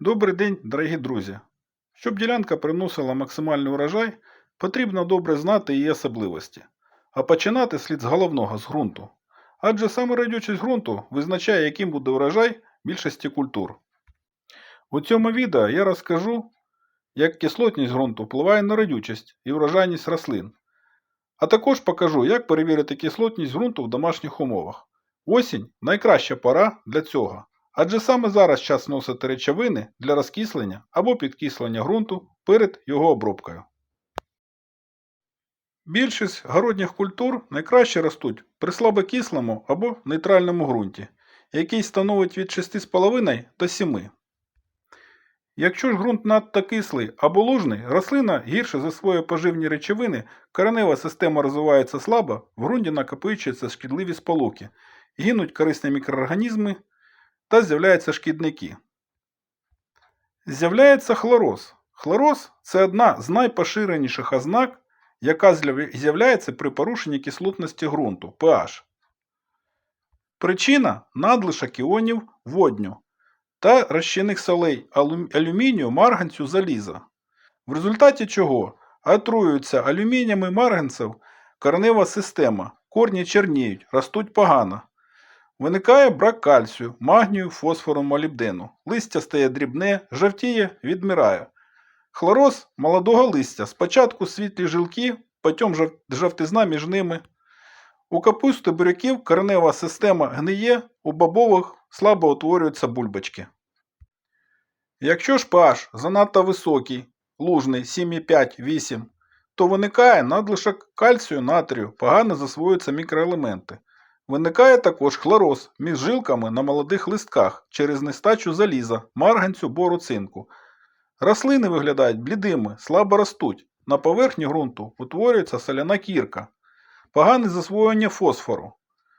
Добрий день, дорогі друзі! Щоб ділянка приносила максимальний урожай, потрібно добре знати її особливості. А починати слід з головного з ґрунту. Адже саме родючість ґрунту визначає, яким буде урожай більшості культур. У цьому відео я розкажу, як кислотність ґрунту впливає на родючість і врожайність рослин. А також покажу, як перевірити кислотність ґрунту в домашніх умовах. Осінь найкраща пора для цього. Адже саме зараз час вносити речовини для розкислення або підкислення ґрунту перед його обробкою. Більшість городніх культур найкраще ростуть при слабокислому або нейтральному ґрунті, який становить від 6,5 до 7. Якщо ж ґрунт надто кислий або лужний, рослина гірше засвоює поживні речовини, коренева система розвивається слабо, в ґрунті накопичуються шкідливі сполуки, гинуть корисні мікроорганізми та з'являються шкідники. З'являється хлороз. Хлороз це одна з найпоширеніших ознак, яка з'являється при порушенні кислотності ґрунту pH. Причина надлишок іонів водню та розчинних солей алюмінію, марганцю, заліза. В результаті чого отруюється алюмінієм і марганцем коренева система, корні черніють, ростуть погано. Виникає брак кальцію, магнію, фосфору, молібдену. Листя стає дрібне, жовтіє, відмирає. Хлороз молодого листя. Спочатку світлі жилки, потім жов- жовтизна між ними. У капусти буряків коренева система гниє, у бобових слабо утворюються бульбочки. Якщо ж pH занадто високий, лужний 7,5-8, то виникає надлишок кальцію, натрію, погано засвоюються мікроелементи. Виникає також хлороз між жилками на молодих листках через нестачу заліза, марганцю, бору, цинку. Рослини виглядають блідими, слабо ростуть. На поверхні ґрунту утворюється соляна кірка. Погане засвоєння фосфору.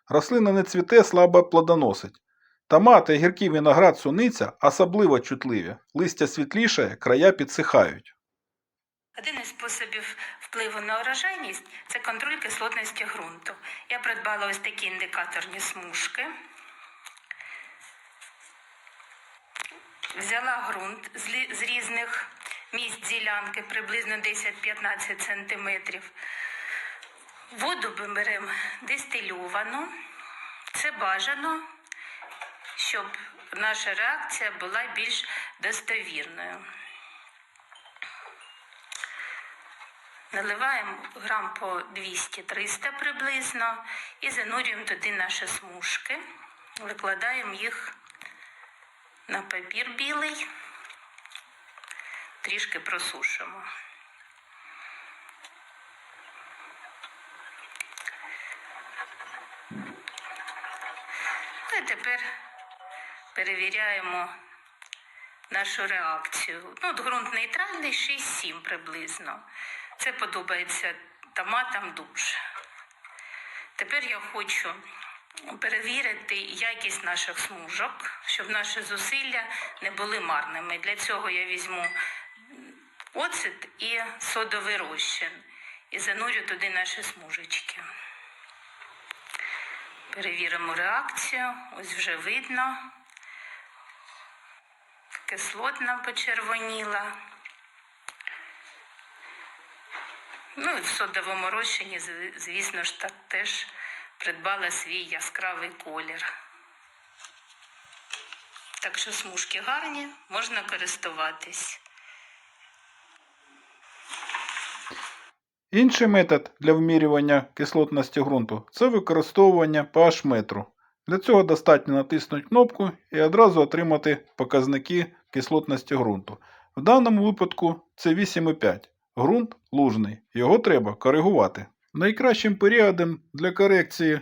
Рослина не цвіте, слабо плодоносить. Томати, гіркий виноград, суниця особливо чутливі. Листя світліше, края підсихають. Один із способів впливу на урожайність це контроль кислотності ґрунту. Я придбала ось такі індикаторні смужки. Взяла ґрунт з, різних місць ділянки, приблизно 10-15 см. Воду ми беремо дистильовану. Це бажано, щоб наша реакція була більш достовірною. Наливаємо грам по 200-300 приблизно і занурюємо туди наші смужки. Викладаємо їх на папір білий, трішки просушимо. Ну і тепер перевіряємо нашу реакцію. Ну, от ґрунт нейтральний 6-7 приблизно. Це подобається томатам дуже. Тепер я хочу перевірити якість наших смужок, щоб наші зусилля не були марними. Для цього я візьму оцет і содовий розчин і занурю туди наші смужечки. Перевіримо реакцію. Ось вже видно. Кислотна почервоніла. Ну і в содовому розчині, звісно ж, так теж придбала свій яскравий колір. Так що смужки гарні, можна користуватись. Інший метод для вимірювання кислотності ґрунту це використовування pH метру. Для цього достатньо натиснути кнопку і одразу отримати показники кислотності ґрунту. В даному випадку це 8,5. Ґрунт лужний, його треба коригувати. Найкращим періодом для корекції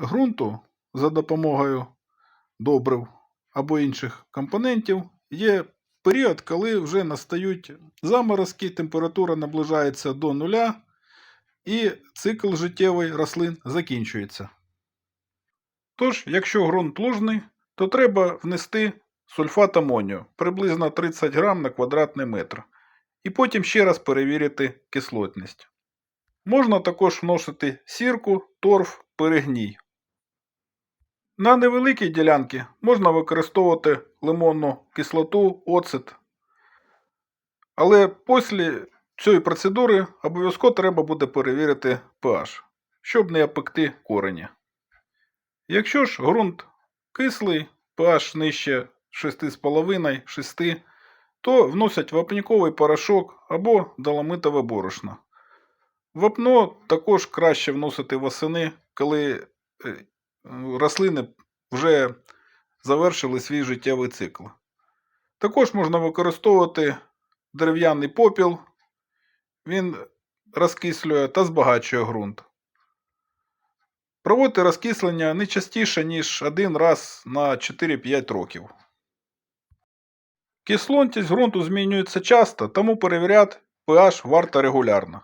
ґрунту за допомогою добрив або інших компонентів є період, коли вже настають заморозки, температура наближається до нуля і цикл життєвий рослин закінчується. Тож, якщо ґрунт лужний, то треба внести сульфат амонію приблизно 30 грам на квадратний метр. І потім ще раз перевірити кислотність. Можна також вносити сірку, торф, перегній. На невеликій ділянці можна використовувати лимонну кислоту, оцет. Але після цієї процедури обов'язково треба буде перевірити pH, щоб не опекти корені. Якщо ж ґрунт кислий, pH нижче 6,5-6, то вносять вапніковий порошок або доломитове борошно. Вапно також краще вносити восени, коли е, рослини вже завершили свій життєвий цикл. Також можна використовувати дерев'яний попіл, він розкислює та збагачує ґрунт. Проводьте розкислення не частіше, ніж один раз на 4-5 років. Кислотність ґрунту змінюється часто, тому перевіряти pH варто регулярно.